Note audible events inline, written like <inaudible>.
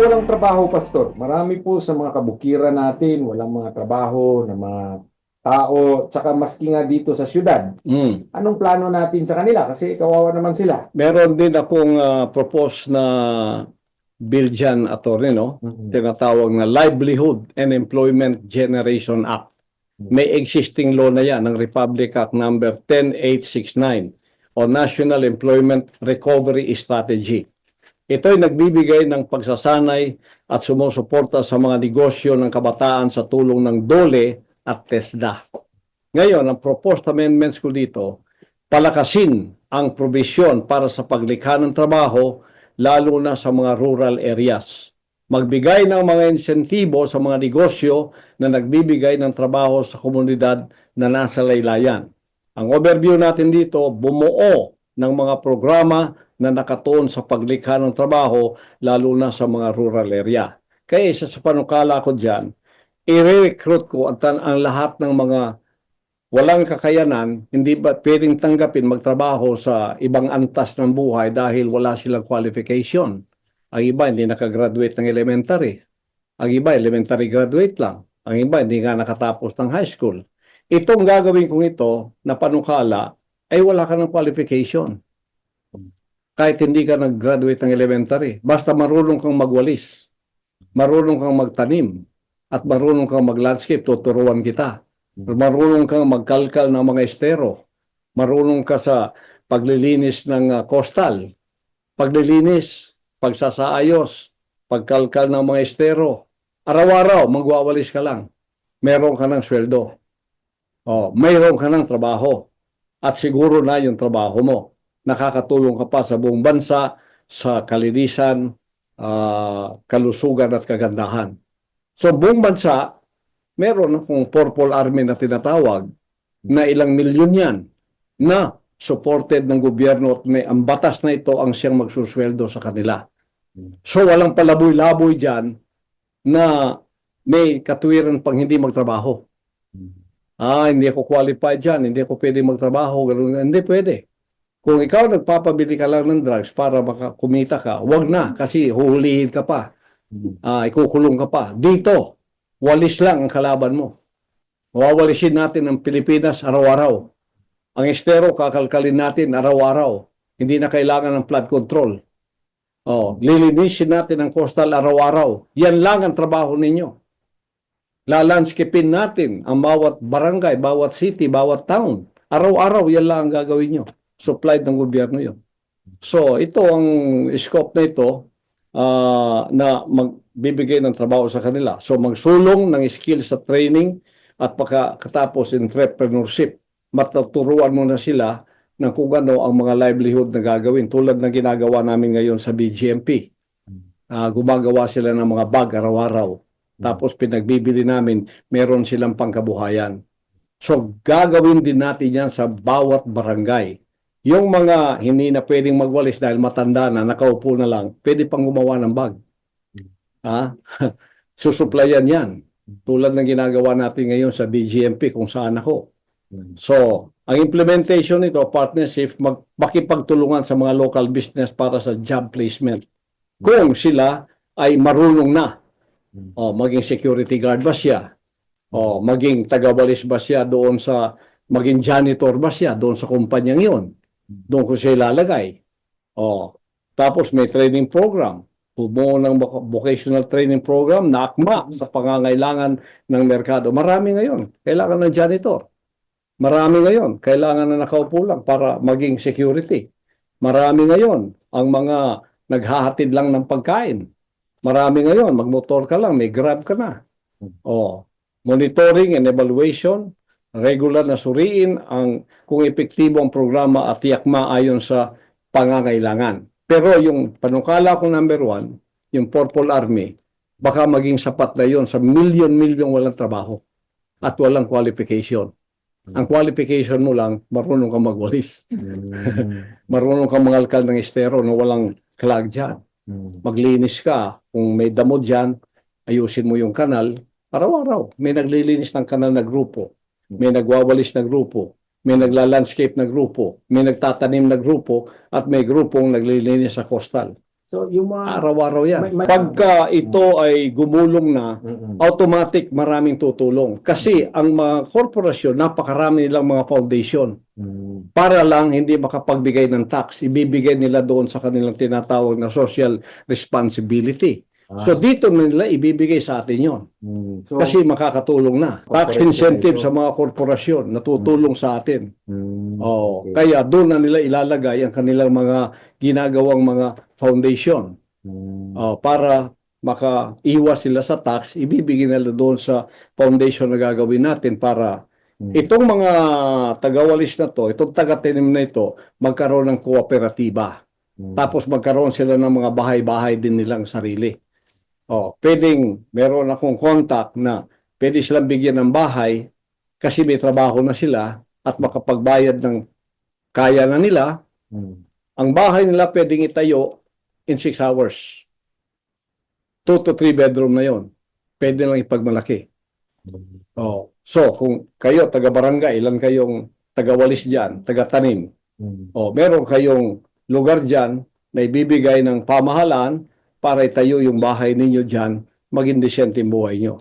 walang trabaho, Pastor. Marami po sa mga kabukiran natin, walang mga trabaho na mga tao, tsaka maski nga dito sa syudad. Mm. Anong plano natin sa kanila? Kasi kawawa naman sila. Meron din akong ah, propose na bill dyan, attorney, no? Tinatawag na Livelihood and Employment Generation Act. May existing law na yan ng Republic Act number 10869 o National Employment Recovery Strategy. Ito ay nagbibigay ng pagsasanay at sumusuporta sa mga negosyo ng kabataan sa tulong ng DOLE at TESDA. Ngayon, ang proposed amendments ko dito, palakasin ang provision para sa paglikha ng trabaho lalo na sa mga rural areas. Magbigay ng mga insentibo sa mga negosyo na nagbibigay ng trabaho sa komunidad na nasa laylayan. Ang overview natin dito, bumuo ng mga programa na nakatuon sa paglikha ng trabaho lalo na sa mga rural area. Kaya isa sa panukala ko dyan, i-recruit ko ang, ang lahat ng mga walang kakayanan, hindi ba pwedeng tanggapin magtrabaho sa ibang antas ng buhay dahil wala silang qualification. Ang iba hindi nakagraduate ng elementary. Ang iba elementary graduate lang. Ang iba hindi nga nakatapos ng high school. Itong gagawin kong ito na panukala ay wala ka ng qualification. Kahit hindi ka nag-graduate ng elementary. Basta marunong kang magwalis. Marunong kang magtanim. At marunong kang mag-landscape, tuturuan kita. Marunong kang magkalkal ng mga estero. Marunong ka sa paglilinis ng ah, coastal. Paglilinis, pagsasaayos, pagkalkal ng mga estero. Araw-araw, magwawalis ka lang. Meron ka ng sweldo. Oh, mayroon ka ng trabaho. At siguro na yung trabaho mo. Nakakatulong ka pa sa buong bansa, sa kalinisan, ah, kalusugan at kagandahan. So buong bansa, meron akong Purple Army na tinatawag na ilang milyon yan na supported ng gobyerno at may ang batas na ito ang siyang magsusweldo sa kanila. So walang palaboy-laboy dyan na may katwiran pang hindi magtrabaho. Ah, hindi ako qualified dyan, hindi ako pwede magtrabaho, ganun. Hindi pwede. Kung ikaw nagpapabili ka lang ng drugs para baka kumita ka, wag na kasi huhulihin ka pa. Ah, ikukulong ka pa. Dito, walis lang ang kalaban mo. Wawalisin natin ang Pilipinas araw-araw. Ang estero, kakalkalin natin araw-araw. Hindi na kailangan ng flood control. Oh, lilinisin natin ang coastal araw-araw. Yan lang ang trabaho ninyo. Lalanskipin natin ang bawat barangay, bawat city, bawat town. Araw-araw, yan lang ang gagawin nyo. Supplied ng gobyerno yun. So, ito ang scope na ito ah, na magbibigay ng trabaho sa kanila. So, magsulong ng skills sa training at pagkatapos entrepreneurship. Matuturuan mo na sila ng kung ano ang mga livelihood na gagawin tulad ng ginagawa namin ngayon sa BGMP. Ah, gumagawa sila ng mga bag araw-araw. Tapos pinagbibili namin, meron silang pangkabuhayan. So gagawin din natin yan sa bawat barangay. Yung mga hindi na pwedeng magwalis dahil matanda na, nakaupo na lang, pwede pang gumawa ng bag. Ha? <laughs> Susuplayan yan. Tulad ng ginagawa natin ngayon sa BGMP kung saan ako. So, ang implementation nito, partnership, mag, makipagtulungan sa mga local business para sa job placement. Kung sila ay marunong na, o maging security guard ba siya, o maging tagawalis ba siya doon sa, maging janitor ba siya doon sa kumpanyang yon, doon ko siya ilalagay. O, tapos may training program, bumuo ng voc- vocational training program na akma sa pangangailangan ng merkado. Marami ngayon, kailangan ng janitor. Marami ngayon, kailangan na nakaupo lang para maging security. Marami ngayon, ang mga naghahatid lang ng pagkain. Marami ngayon, magmotor ka lang, may grab ka na. Oh, monitoring and evaluation, regular na suriin ang kung epektibo ang programa at yakma ayon sa pangangailangan. Pero yung panukala ko number one, yung Purple Army, baka maging sapat na yon sa milyon-milyon walang trabaho at walang qualification. Ang qualification mo lang, marunong kang magwalis. <laughs> marunong kang mangalkal ng estero na walang clog dyan. Maglinis ka. Kung may damo dyan, ayusin mo yung kanal. Araw-araw, may naglilinis ng kanal na grupo. May nagwawalis na grupo. May nagla-landscape na grupo. May nagtatanim na grupo. At may grupong naglilinis sa coastal. So, yung mga... Araw-araw yan. May- may- Pagka ito ay gumulong na, Mm-mm. automatic maraming tutulong. Kasi ang mga korporasyon, napakarami nilang mga foundation. Mm. Para lang hindi makapagbigay ng tax, ibibigay nila doon sa kanilang tinatawag na social responsibility. Ah, So dito nila ibibigay sa atin yon mm. So, kasi makakatulong na. Tax incentive sa mga korporasyon natutulong sa atin. mm, Oh, okay. kaya doon na nila ilalagay ang kanilang mga ginagawang mga foundation. Mm. Oh, para makaiwas sila sa tax, ibibigay nila doon sa foundation na gagawin natin para Mm. itong mga tagawalis na to, itong taga-tinim na ito, magkaroon ng kooperatiba. Mm. Tapos magkaroon sila ng mga bahay-bahay din nilang sarili. Oh, pwedeng meron akong contact na pwede silang bigyan ng bahay kasi may trabaho na sila at makapagbayad ng kaya na nila. Mm. Ang bahay nila pwedeng itayo in 6 hours. 2 to 3 bedroom na yon. Pwede lang ipagmalaki. Mm. Oh. So, kung kayo taga-barangay, ilan kayong taga-walis diyan, taga-tanim, Mm. o meron kayong lugar diyan na ibibigay ng pamahalaan para itayo yung bahay ninyo diyan, maging disyente buhay nyo.